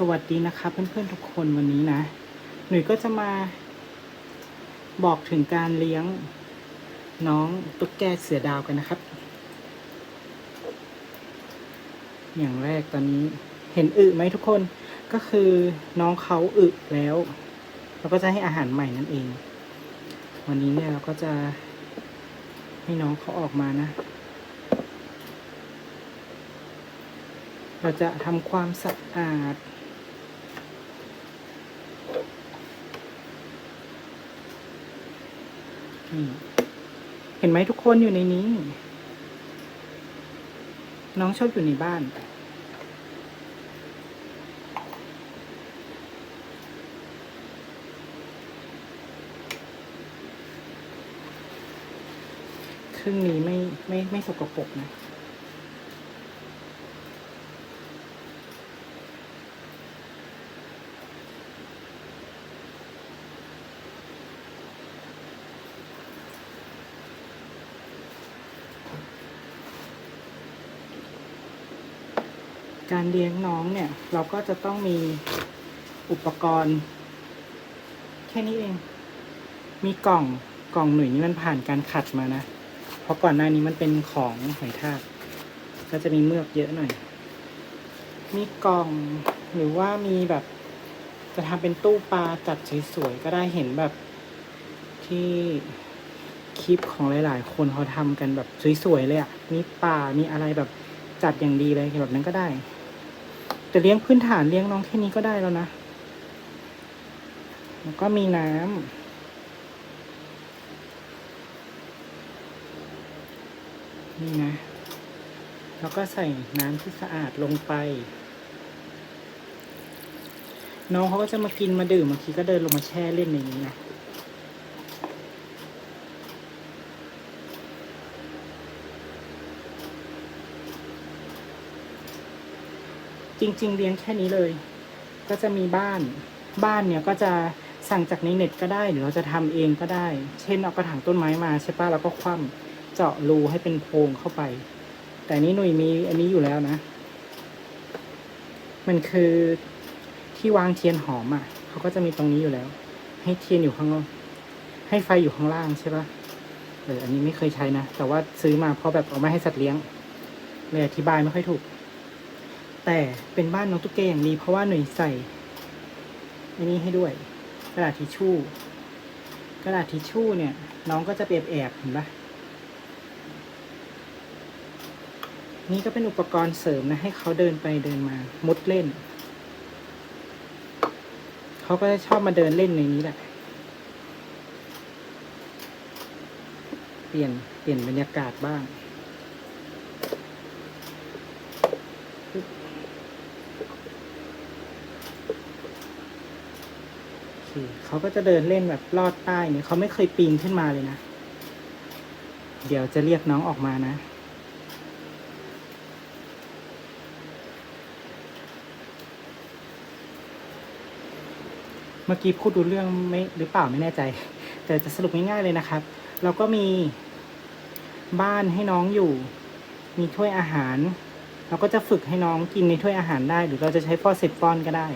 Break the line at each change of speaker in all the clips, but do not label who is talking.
สวัสดีนะครับเพื่อนๆทุกคนวันนี้นะ หนุ่ยก็จะมาบอกถึงการเลี้ยงน้องตุ๊กแกเสือดาวกันนะครับ อย่างแรกตอนนี้เห็นอึไหมทุกคนก็คือน้องเขาอึแล้วเราก็จะให้อาหารใหม่นั่นเอง วันนี้เนี่ยเราก็จะให้น้องเขาออกมานะ เราจะทำความสะอาด เห็นไหมทุกคนอยู่ในนี้ น้องชอบอยู่ในบ้าน ครึ่งนี้ไม่ไม่ไม่สกปรกนะ การเลี้ยงน้องเนี่ย เราก็จะต้องมีอุปกรณ์ แค่นี้เอง มีกล่องกล่องหนุ่ยนี่มันผ่านการขัดมานะ เพราะก่อนหน้านี้มันเป็นของหอยทาก ก็จะมีเมือกเยอะหน่อย มีกล่องหรือว่ามีแบบ จะทำเป็นตู้ปลาจัดสวยๆก็ได้เห็นแบบที่คลิปของหลาย ๆ คนเขาทำกันแบบสวยๆเลยอะ่ะ มีปลามีอะไรแบบจัดอย่างดีเลยแบบนั้นก็ได้ แต่เลี้ยงพื้นฐานเลี้ยงน้องแค่นี้ก็ได้แล้วนะแล้วก็มีน้ำนี่นะ แล้วก็ใส่น้ำที่สะอาดลงไป น้องเขาก็จะมากินมาดื่มบางทีก็เดินลงมาแช่เล่นในนี้นะ จริง ๆ เลี้ยงแค่นี้เลย ก็จะมีบ้าน บ้านเนี่ยก็จะสั่งจากในเน็ตก็ได้หรือเราจะทำเองก็ได้ เช่นเอากระถางต้นไม้มาใช่ปะแล้วก็คว่ำเจาะรูให้เป็นโพรงเข้าไป แต่นี่หนุ่ยมีอันนี้อยู่แล้วนะ มันคือที่วางเทียนหอมอะเขาก็จะมีตรงนี้อยู่แล้ว ให้เทียนอยู่ข้างล่างให้ไฟอยู่ข้างล่างใช่ปะเอออันนี้ไม่เคยใช้นะ แต่ว่าซื้อมาเพราะแบบเอามาให้สัตว์เลี้ยงเลยอธิบายไม่ค่อยถูก แต่เป็นบ้านน้องตุ๊กแกอย่างดีเพราะว่าหน่วยใส่อันนี้ให้ด้วย กระดาษทิชชู่ กระดาษทิชชู่เนี่ย น้องก็จะเปียบแอบเห็นปะนี่ก็เป็นอุปกรณ์เสริมนะ ให้เขาเดินไปเดินมา มุดเล่น เขาก็จะชอบมาเดินเล่นในนี้แหละ เปลี่ยนเปลี่ยนบรรยากาศบ้าง โอ เขาก็จะเดินเล่นแบบลอดใต้เนี่ยเขาไม่เคยปีนขึ้นมาเลยนะ เดี๋ยวจะเรียกน้องออกมานะ เมื่อกี้พูดดูเรื่องไม่หรือเปล่าไม่แน่ใจ แต่จะสรุปง่ายๆเลยนะครับ เราก็มีบ้านให้น้องอยู่ มีถ้วยอาหาร เราก็จะฝึกให้น้องกินในถ้วยอาหารได้ หรือเราจะใช้ฟอสเซตฟอนก็ได้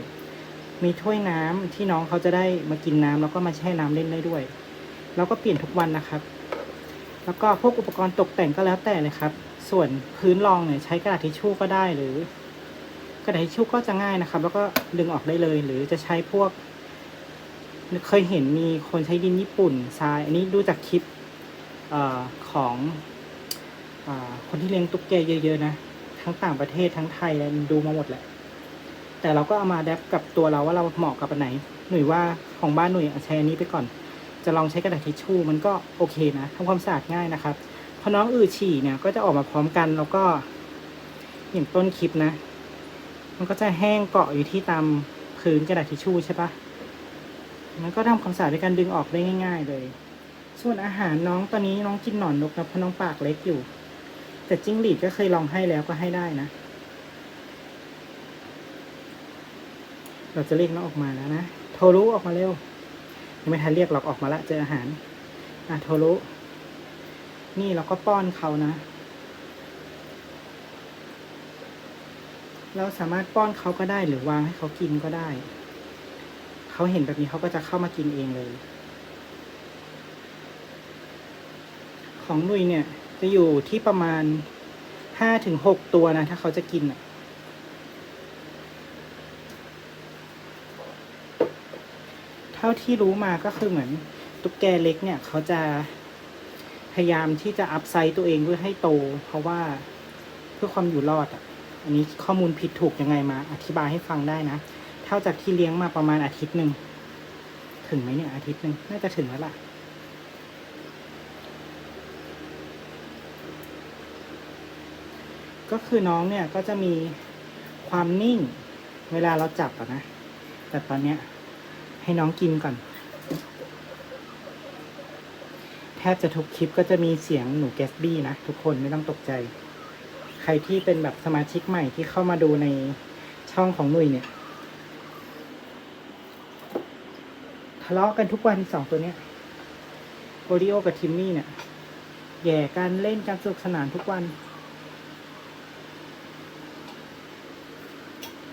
มีถ้วยน้ำที่น้องเขาจะได้มากินน้ำแล้วก็มาแช่น้ำเล่นได้ด้วย แล้วก็เปลี่ยนทุกวันนะครับ แล้วก็พวกอุปกรณ์ตกแต่งก็แล้วแต่เลยครับ ส่วนพื้นรองเนี่ยใช้กระดาษทิชชู่ก็ได้หรือกระดาษทิชชู่ก็จะง่ายนะครับ แล้วก็ดึงออกได้เลย หรือจะใช้พวก เคยเห็นมีคนใช้ดินญี่ปุ่นทราย อันนี้ดูจากคลิปออของอคนที่เลี้ยงตุ๊กแกเยอะ ๆ นะ ทั้งต่างประเทศทั้งไทยดูมาหมดแหละ แต่เราก็เอามาแดปกับตัวเราว่าเราเหมาะกับอันไหน หนุ่ยว่าของบ้านหนุ่ยใช้อันนี้ไปก่อน จะลองใช้กระดาษทิชชู่มันก็โอเคนะทำความสะอาดง่ายนะครับพอน้องอืดฉี่เนี่ยก็จะออกมาพร้อมกันแล้วก็อย่างต้นคลิปนะ มันก็จะแห้งเกาะอยู่ที่ตามพื้นกระดาษทิชชู่ใช่ปะมันก็ทำความสะอาดด้วยการดึงออกได้ง่าย ๆ เลย ส่วนอาหารน้องตอนนี้น้องกินหนอนนกนะเพราะน้องปากเล็กอยู่ แต่จิ้งหรีดก็เคยลองให้แล้วก็ให้ได้นะ เราจะเรียกน้องออกมาแล้วนะ โทรุออกมาเร็ว ยังไม่ทันเรียกหรอกออกมาละเจออาหาร อะโทรุ นี่เราก็ป้อนเขานะ เราสามารถป้อนเขาก็ได้หรือวางให้เขากินก็ได้ เขาเห็นแบบนี้เขาก็จะเข้ามากินเองเลย ของนุยเนี่ยจะอยู่ที่ประมาณห้าถึงหกตัวนะ ถ้าเขาจะกินอะ เท่าที่รู้มาก็คือเหมือนตุ๊กแกเล็กเนี่ยเขาจะพยายามที่จะอัพไซต์ตัวเองเพื่อให้โต เพราะว่าเพื่อความอยู่รอดอะ อันนี้ข้อมูลผิดถูกยังไงมา อธิบายให้ฟังได้นะ เท่าจากที่เลี้ยงมาประมาณอาทิตย์หนึ่ง ถึงไหมเนี่ยอาทิตย์หนึ่งน่าจะถึงแล้วล่ะ ก็คือน้องเนี่ยก็จะมีความนิ่งเวลาเราจับอะนะ แต่ตอนเนี้ย ให้น้องกินก่อน แทบจะทุกคลิปก็จะมีเสียงหนูแกสบี้นะ ทุกคนไม่ต้องตกใจ ใครที่เป็นแบบสมาชิกใหม่ที่เข้ามาดูในช่องของหนุ่ยเนี่ยทะเลาะกันทุกวันสองตัวเนี้ยโอริโอกับทิมมี่เนี่ยแย่กันเล่นกันสนุกสนานทุกวัน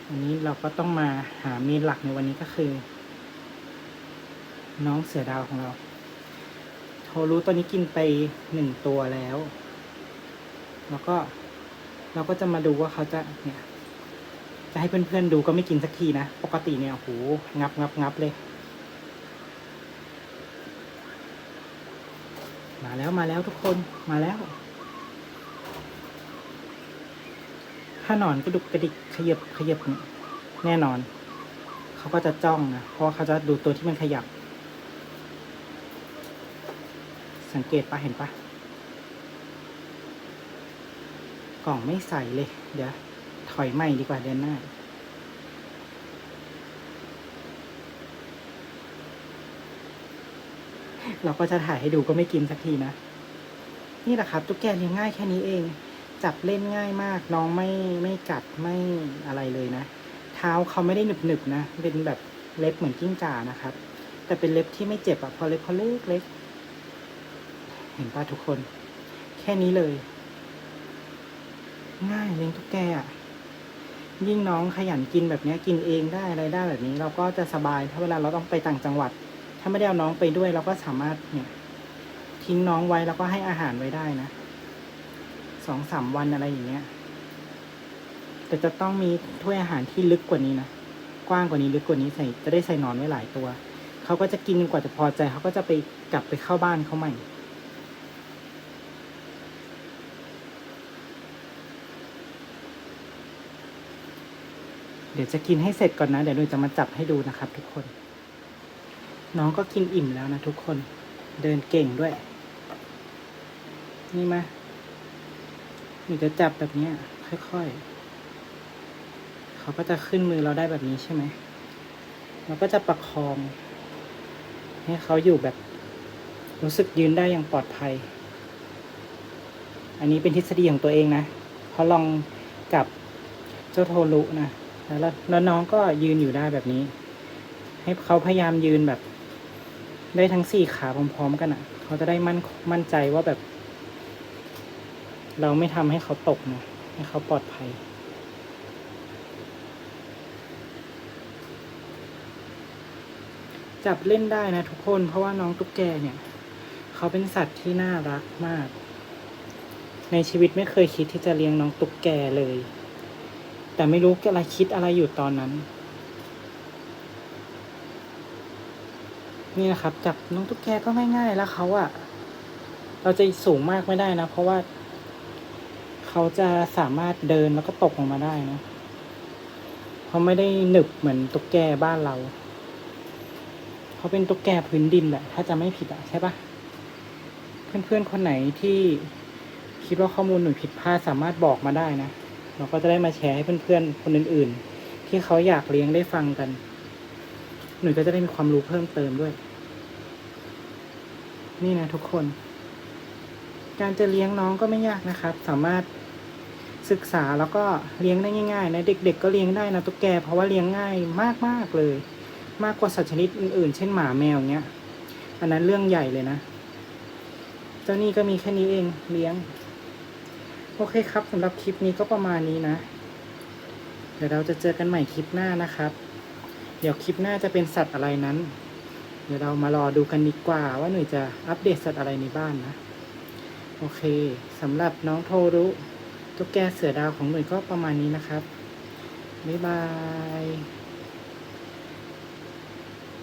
วันนี้เราก็ต้องมาหาเมนหลักในวันนี้ก็คือ น้องเสือดาวของเราโทรู้ตอนนี้กินไปหนึ่งตัวแล้ว แล้วก็เราก็จะมาดูว่าเขาจะเนี่ย จะให้เพื่อนๆดูก็ไม่กินสักทีนะ ปกติเนี่ยโหงับงับงับเลย มาแล้วมาแล้วทุกคนมาแล้ว ถ้าหนอนกระดุกกระดิกขยับขยับเนี่ยแน่นอน เขาก็จะจ้องนะ เพราะเขาจะดูตัวที่มันขยับ สังเกตปะเห็นปะกล่องไม่ใส่เลย เดี๋ยว ถอยใหม่ดีกว่าเดือนหน้า เราก็จะถ่ายให้ดูก็ไม่กินสักทีนะ นี่แหละครับ ตุ๊กแกเลี้ยงง่ายแค่นี้เอง จับเล่นง่ายมาก น้องไม่ไม่กัดไม่อะไรเลยนะ เท้าเขาไม่ได้หนึบหนึบนะ เป็นแบบเล็บเหมือนกิ้งก่านะครับ แต่เป็นเล็บที่ไม่เจ็บอะพอเล็บเขาเล็กเล็ก เห็นป่ะทุกคน แค่นี้เลย ง่ายเลี้ยงตุ๊กแกอะยิ่งน้องขยันกินแบบนี้กินเองได้อะไรได้แบบนี้ เราก็จะสบายถ้าเวลาเราต้องไปต่างจังหวัด ถ้าไม่ได้เอาน้องไปด้วย เราก็สามารถเนี่ย ทิ้งน้องไว้แล้วก็ให้อาหารไว้ได้นะสองสามวันอะไรอย่างเงี้ย แต่จะต้องมีถ้วยอาหารที่ลึกกว่านี้นะกว้างกว่านี้ลึกกว่านี้ใส่จะได้ใส่นอนไว้หลายตัว เขาก็จะกินจนกว่าจะพอใจ เขาก็จะไปกลับไปเข้าบ้านเขาใหม่ เดี๋ยวจะกินให้เสร็จก่อนนะ เดี๋ยวหนูจะมาจับให้ดูนะครับ ทุกคน น้องก็กินอิ่มแล้วนะทุกคน เดินเก่งด้วย นี่มาหนูจะจับแบบนี้ค่อยๆ เขาก็จะขึ้นมือเราได้แบบนี้ใช่ไหม เราก็จะประคอง ให้เขาอยู่แบบ รู้สึกยืนได้อย่างปลอดภัย อันนี้เป็นทฤษฎีของตัวเองนะ เพราะลองกับเจ้าโทรุนะ แล้วแล้วน้องก็ยืนอยู่ได้แบบนี้ ให้เขาพยายามยืนแบบ ได้ทั้งสี่ขาพร้อมๆกันอะ เขาจะได้มั่นมั่นใจว่าแบบ เราไม่ทำให้เขาตกนะให้เขาปลอดภัยจับเล่นได้นะทุกคนเพราะว่าน้องตุ๊กแกเนี่ย เขาเป็นสัตว์ที่น่ารักมาก ในชีวิตไม่เคยคิดที่จะเลี้ยงน้องตุ๊กแกเลย แต่ไม่รู้อะไรคิดอะไรอยู่ตอนนั้น นี่นะครับ จับน้องตุ๊กแกก็ง่ายๆแล้วเขาอะเราจะสูงมากไม่ได้นะ เพราะว่า เขาจะสามารถเดินแล้วก็ตกลงมาได้นะเขาไม่ได้หนึบเหมือนตุ๊กแกบ้านเราเขาเป็นตุ๊กแกพื้นดินแหละ ถ้าจะไม่ผิดอะใช่ปะเพื่อนๆคนไหนที่คิดว่าข้อมูลหนูผิดพลาดสามารถบอกมาได้นะ เราก็จะได้มาแชร์ให้เพื่อนๆ คนอื่นๆ ที่เขาอยากเลี้ยงได้ฟังกัน หนูก็จะได้มีความรู้เพิ่มเติมด้วย นี่นะทุกคน การจะเลี้ยงน้องก็ไม่ยากนะครับ สามารถศึกษาแล้วก็เลี้ยงได้ง่ายๆนะเด็ก ๆ ก็เลี้ยงได้นะตุ๊กแกเพราะว่าเลี้ยงง่ายมากๆเลย มากกว่าสัตว์ชนิดอื่นๆ เช่นหมาแมวเงี้ยอันนั้นเรื่องใหญ่เลยนะ เจ้านี่ก็มีแค่นี้เองเลี้ยง โอเคครับสำหรับคลิปนี้ก็ประมาณนี้นะ เดี๋ยวเราจะเจอกันใหม่คลิปหน้านะครับ เดี๋ยวคลิปหน้าจะเป็นสัตว์อะไรนั้น เดี๋ยวเรามารอดูกันดีกว่า ว่าหนุ่ยจะอัปเดตสัตว์อะไรในบ้านนะ โอเคสำหรับน้องโทรุตุ๊กแกเสือดาวของหนุ่ยก็ประมาณนี้นะครับบ๊ายบาย